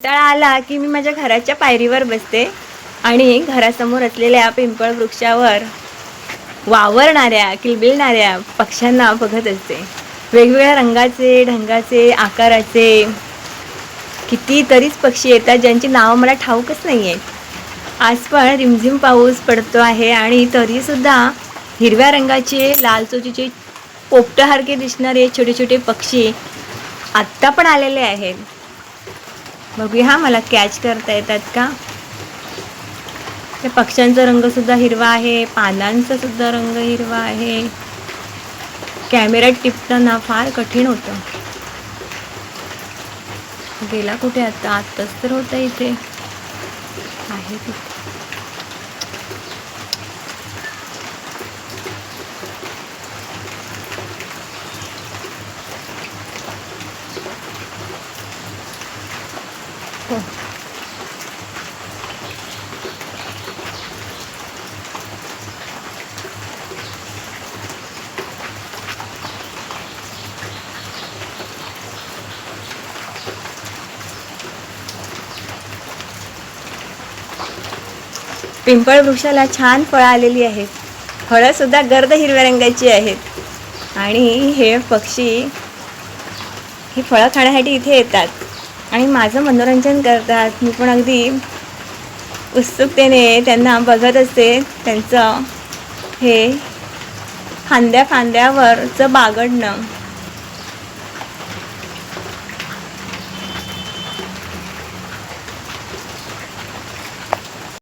कंटाळा आला की मी माझ्या घराच्या पायरीवर बसते आणि घरासमोर असलेल्या पिंपळ वृक्षावर वावरणाऱ्या किलबिलणाऱ्या पक्ष्यांना बघत असते. वेगवेगळ्या रंगाचे ढंगाचे आकाराचे कितीतरीच पक्षी येतात ज्यांची नावं मला ठाऊकच नाही आहेत आज पण रिमझिम पाऊस पडतो आहे आणि तरीसुद्धा हिरव्या रंगाचे लाल चोचीचे पोपटासारखे दिसणारे छोटे छोटे पक्षी आत्ता पण आलेले आहेत. बघूया हा मला कॅच करता येतात का? त्या पक्ष्यांचा रंग सुद्धा हिरवा आहे पानांचा सुद्धा रंग हिरवा आहे. कॅमेऱ्यात टिपताना फार कठीण होतं. गेला कुठे आता? आत्ताच तर होतं इथे. आहे तिथे पिंपळ वृक्षाला छान फळं आलेली आहेत. फळं सुद्धा गर्द हिरव्या रंगाची आहेत. आणि हे पक्षी ही फळं खाण्यासाठी इथे येतात. आणि माझं मनोरंजन करतात. मी पण अगदी उत्सुकतेने त्यांना बघत असते. त्यांचं हे फांद्या फांद्यावरचं बागडणं.